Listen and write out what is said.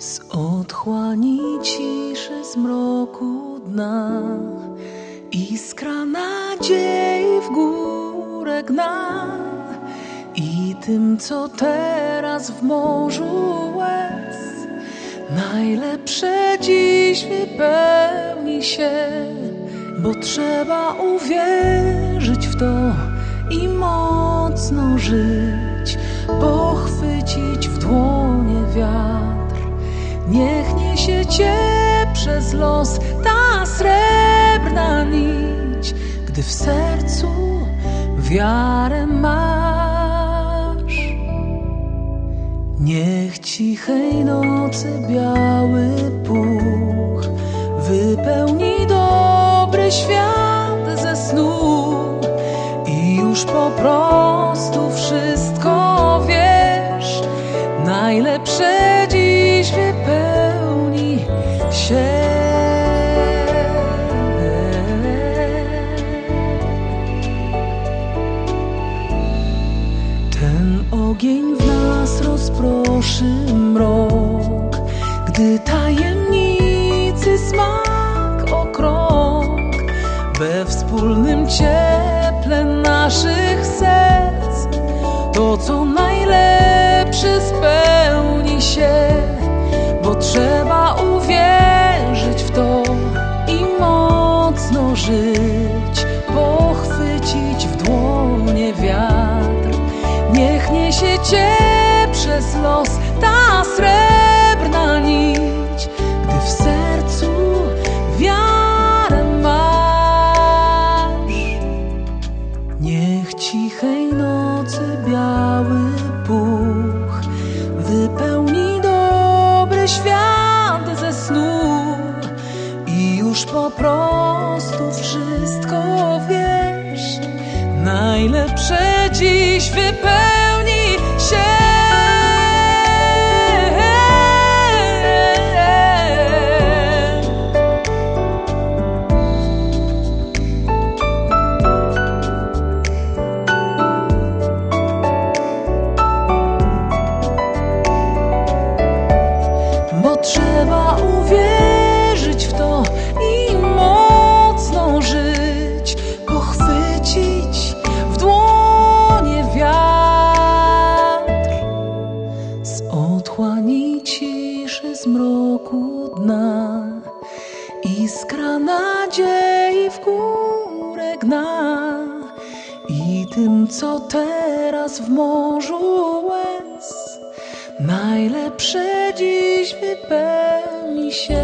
Z otchłani ciszy zmroku dna. Iskra nadziei w górę gna. I tym, co teraz w morzu łez Najlepsze dziś wypełni się. Bo trzeba uwierzyć w to i mocno żyć. Pochwycić los ta srebrna nić Gdy w sercu wiarę masz. Niech cichej nocy biały puch Wypełni dobry świat ze snu I już po prostu wszystko wiesz. Najlepsze dziś wypełni się Ten ogień w nas rozproszy mrok, gdy tajemnicy smak o krok we wspólnym cieple naszych serc. To, co najlepsze, spełni się, niesie cię przez los ta srebrna nić, gdy w sercu wiarę masz. Niech cichej nocy biały puch wypełni dobry świat ze snu i już po prostu wszystko wiesz. Najlepsze dziś wypełni Iskra nadziei w górę gna. I tym, co teraz w morzu łez Najlepsze dziś wypełni się